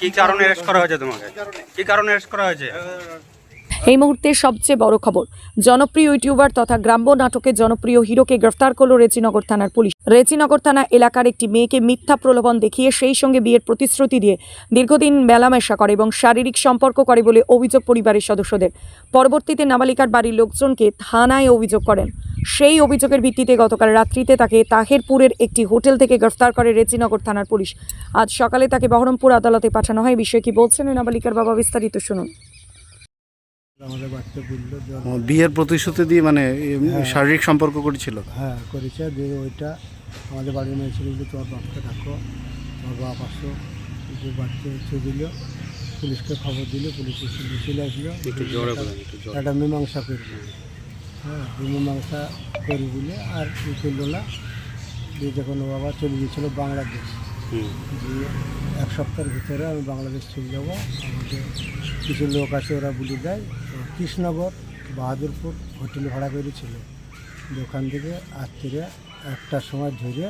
কি কারণে অ্যারেস্ট করা হয়েছে তোমাকে? কি কারণে অ্যারেস্ট করা হয়েছে? এই মুহূর্তে সবচেয়ে বড় খবর, জনপ্রিয় ইউটিউবার তথা গ্রাম্য নাটকের জনপ্রিয় হিরোকে গ্রেফতার করল রেচিনগর থানার পুলিশ। রেচিনগর থানা এলাকার একটি মেয়েকে মিথ্যা প্রলোভন দেখিয়ে সেই সঙ্গে বিয়ের প্রতিশ্রুতি দিয়ে দীর্ঘদিন মেলামেশা করে এবং শারীরিক সম্পর্ক করে বলে অভিযোগ পরিবারের সদস্যদের। পরবর্তীতে নাবালিকার বাড়ির লোকজনকে থানায় অভিযোগ করেন। সেই অভিযোগের ভিত্তিতে গতকাল রাত্রিতে তাকে তাহেরপুরের একটি হোটেল থেকে গ্রেফতার করে রেচিনগর থানার পুলিশ। আজ সকালে তাকে বহরমপুর আদালতে পাঠানো হয়। বিষয়ে কি বলছেন ওই নাবালিকার বাবা বিস্তারিত শুনুন। বিয়ের প্রতিশ্রুতি দিয়ে মানে। শারীরিক সম্পর্ক করেছিল? হ্যাঁ করেছে। দিয়ে ওইটা আমাদের বাড়ির মেয়ে ছিল যে তোমার বাপকে ডাকো তোমার বাপ আসো দিল পুলিশকে খবর দিল পুলিশ এসে আসলো। একটু মীমাংসা করব হ্যাঁ মীমাংসা করি বলে আর ই করল না দিয়ে যখন ও বাবা চলে গিয়েছিল বাংলাদেশ। হুম। দিয়ে এক সপ্তাহের ভিতরে আমি বাংলাদেশ চলে যাব। আমাদের কিছু লোক আছে ওরা বলে দেয় কৃষ্ণনগর বাহাদুরপুর হোটেল ভাড়া করেছিল। ওখান থেকে রাত্রিরে একটার সময় ধরে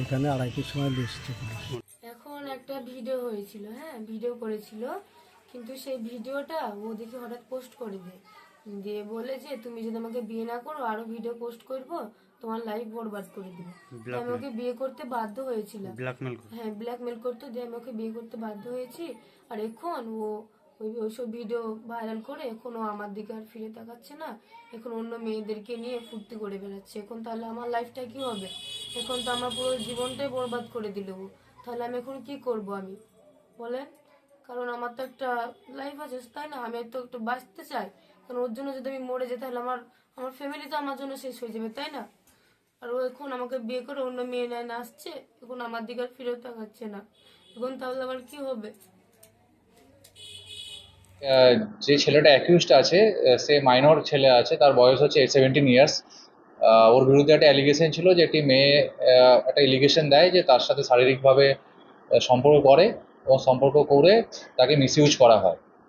এখানে আড়াইটির সময় পুলিশ এখন একটা ভিডিও হয়েছিল হ্যাঁ ভিডিও করেছিল। কিন্তু সেই ভিডিওটা ও দেখে হঠাৎ পোস্ট করে দেয়। দিয়ে বলে যে তুমি যদি আমাকে বিয়ে না করো আরও ভিডিও পোস্ট করব তোমার লাইফ বরবাদ করে দেবো। আমি ওকে বিয়ে করতে বাধ্য হয়েছিলাম। ব্ল্যাকমেল হ্যাঁ ব্ল্যাকমেল করতো দিয়ে আমি ওকে বিয়ে করতে বাধ্য হয়েছি। আর এখন ও ওই ওইসব ভিডিও ভাইরাল করে এখন আমার দিকে আর ফিরে তাকাচ্ছে না। এখন অন্য মেয়েদেরকে নিয়ে ফুর্তি করে বেড়াচ্ছে। এখন তাহলে আমার লাইফটা কি হবে? এখন তো আমার পুরো জীবনটাই বরবাদ করে দিল ও। তাহলে আমি এখন কি করব আমি? বলেন। কারণ আমার তো একটা লাইফ আছে তাই না? আমি তো একটু বাঁচতে চাই। কারণ ওর জন্য যদি আমি মরে যাই, তাহলে আমার আমার ফ্যামিলি তো আমার জন্য শেষ হয়ে যাবে, তাই না? আর ও এখন আমাকে বিয়ে করে অন্য মেয়ে নেয় না আসছে, এখন আমার দিকে আর ফিরেও তাকাচ্ছে না। এখন তাহলে আবার কি হবে? যে ছেলেটা অ্যাকিউজড আছে সে মাইনর ছেলে আছে, তার বয়স হচ্ছে সেভেন্টিন ইয়ার্স ওর বিরুদ্ধে একটা অ্যালিগেশন ছিল যে একটি মেয়ে একটা এলিগেশন দেয় যে তার সাথে শারীরিকভাবে সম্পর্ক করে এবং সম্পর্ক করে তাকে মিসইউজ করা হয়।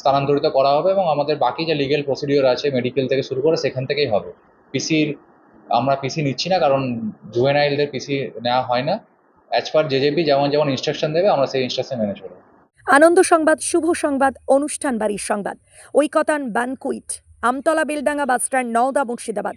স্থানান্তরিত করা হবে এবং আমাদের বাকি যে লিগেল প্রসিডিওর আছে মেডিকেল থেকে শুরু করে সেখান থেকেই হবে। পিসির আমরা পিসি নিচ্ছি না কারণ জুয়েনাইলদের পিসি নেওয়া হয় না। অ্যাজ পার জেজেপি যেমন যেমন ইনস্ট্রাকশন দেবে, আমরা সেই ইনস্ট্রাকশন মেনে চলব। আনন্দ সংবাদ, শুভ সংবাদ, অনুষ্ঠান বাড়ির সংবাদ। Oikatan banquet, Amtala Beldanga bus stand Nowda Murshidabad.